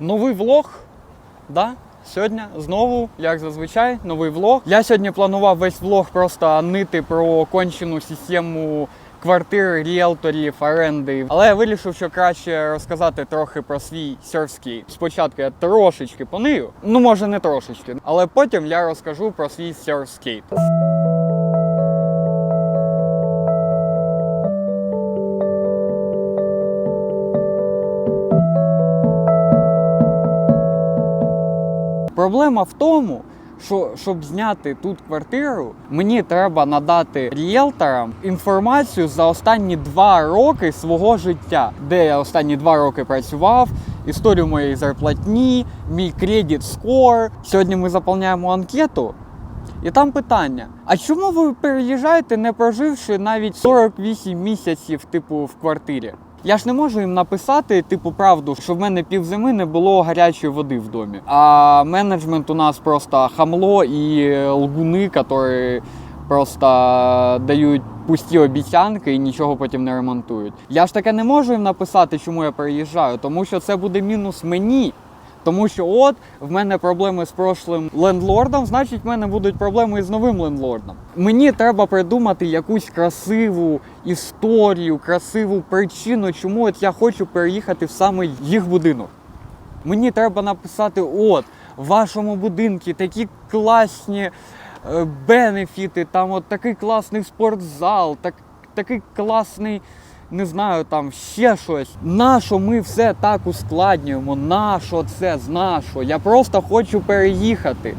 Новий влог. Да? Сьогодні знову, як зазвичай, новий влог. Я сьогодні планував весь влог просто нити про кончену систему квартир, ріелторів, оренди. Але я вирішив, що краще розказати трохи про свій серфський. Спочатку я трошечки понию, ну може не трошечки, але потім я розкажу про свій серфскейт. Проблема в тому, що щоб зняти тут квартиру, мені треба надати ріелторам інформацію за останні два роки свого життя, де я останні два роки працював, історію моєї зарплатні, мій кредит скор. Сьогодні ми заповняємо анкету. І там питання: а чому ви переїжджаєте, не проживши навіть 48 місяців, типу, в квартирі? Я ж не можу їм написати, типу, правду, що в мене півзими не було гарячої води в домі. А менеджмент у нас просто хамло і лгуни, які просто дають пусті обіцянки і нічого потім не ремонтують. Я ж таке не можу їм написати, чому я переїжджаю, тому що це буде мінус мені. Тому що от в мене проблеми з прошлим лендлордом, значить в мене будуть проблеми з новим лендлордом. Мені треба придумати якусь красиву історію, красиву причину, чому от я хочу переїхати в саме їх будинок. Мені треба написати: от, в вашому будинку такі класні е, бенефіти, там от такий класний спортзал, так, такий класний не знаю, там ще щось. Нащо ми все так ускладнюємо? Нащо це з нашого? Я просто хочу переїхати.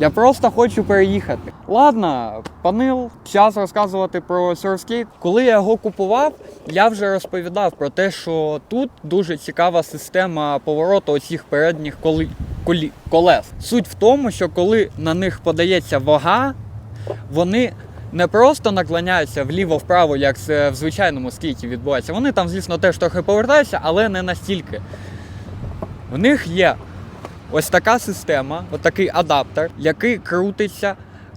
Я просто хочу переїхати. Ладно, панил, час розказувати про Surfskate. Коли я його купував, я вже розповідав про те, що тут дуже цікава система повороту оцих передніх коли... колі... колес. Суть в тому, що коли на них подається вага, вони не просто наклоняються вліво-вправо, як це в звичайному скейті відбувається. Вони там, звісно, теж трохи повертаються, але не настільки. В них є ось така система, ось такий адаптер, який крутиться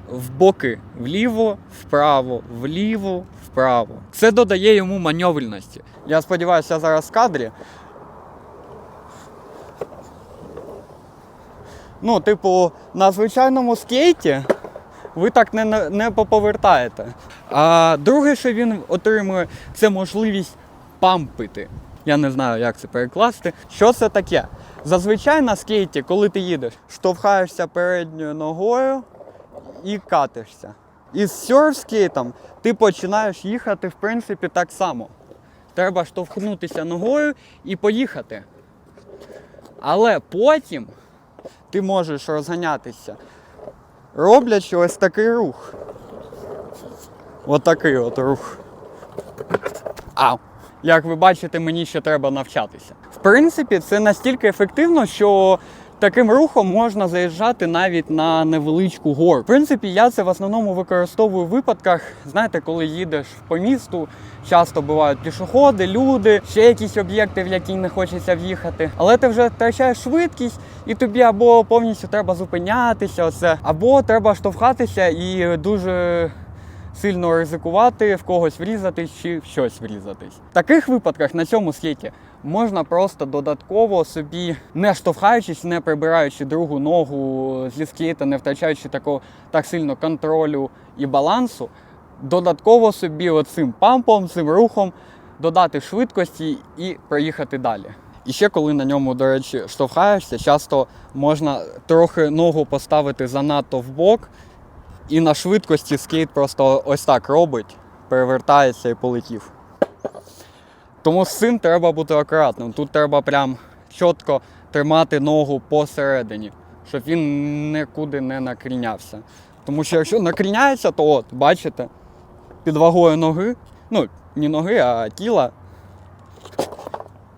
в боки вліво, вправо, вліво, вправо. Це додає йому маневренності. Я сподіваюся, зараз в кадрі. Ну, типу, на звичайному скейті ви так не, не, поповертаєте. А друге, що він отримує, це можливість пампити. Я не знаю, як це перекласти. Що це таке? Зазвичай на скейті, коли ти їдеш, штовхаєшся передньою ногою і катишся. І з серфскейтом ти починаєш їхати, в принципі, так само. Треба штовхнутися ногою і поїхати. Але потім ти можеш розганятися роблячи ось такий рух. Ось такий от рух. Ау. Як ви бачите, мені ще треба навчатися. В принципі, це настільки ефективно, що таким рухом можна заїжджати навіть на невеличку гору. В принципі, я це в основному використовую в випадках, знаєте, коли їдеш по місту, часто бувають пішоходи, люди, ще якісь об'єкти, в які не хочеться в'їхати. Але ти вже втрачаєш швидкість, і тобі або повністю треба зупинятися, оце, або треба штовхатися і дуже сильно ризикувати, в когось врізатись чи в щось врізатись. В таких випадках на цьому скейті можна просто додатково собі, не штовхаючись, не прибираючи другу ногу зі скейта, не втрачаючи такого так сильно контролю і балансу, додатково собі оцим пампом, цим рухом додати швидкості і проїхати далі. І ще коли на ньому, до речі, штовхаєшся, часто можна трохи ногу поставити занадто в бок, і на швидкості скейт просто ось так робить, перевертається і полетів. Тому з цим треба бути акуратним. Тут треба прям чітко тримати ногу посередині, щоб він нікуди не накрінявся. Тому що якщо накріняється, то от, бачите, під вагою ноги, ну, не ноги, а тіла,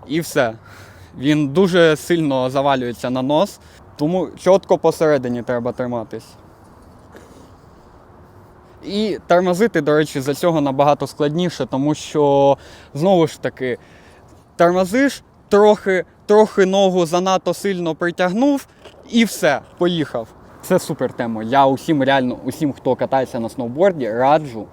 і все. Він дуже сильно завалюється на нос, тому чітко посередині треба триматись. І тормозити, до речі, за цього набагато складніше, тому що знову ж таки тормозиш, трохи, трохи ногу занадто сильно притягнув і все, поїхав. Це супер тема. Я усім реально, усім, хто катається на сноуборді, раджу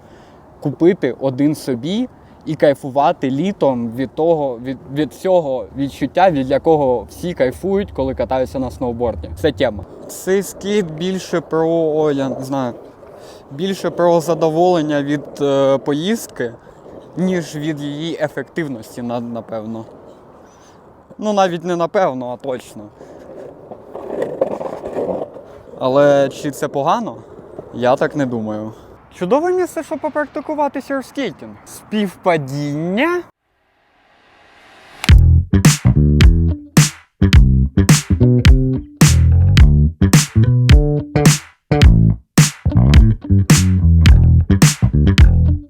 купити один собі і кайфувати літом від того, від, від цього відчуття, від якого всі кайфують, коли катаються на сноуборді. Це тема. Цей скейт більше про, я не знаю, більше про задоволення від е, поїздки, ніж від її ефективності, напевно. Ну, навіть не напевно, а точно. Але чи це погано? Я так не думаю. Чудове місце, щоб попрактикувати серфскейтинг. Співпадіння?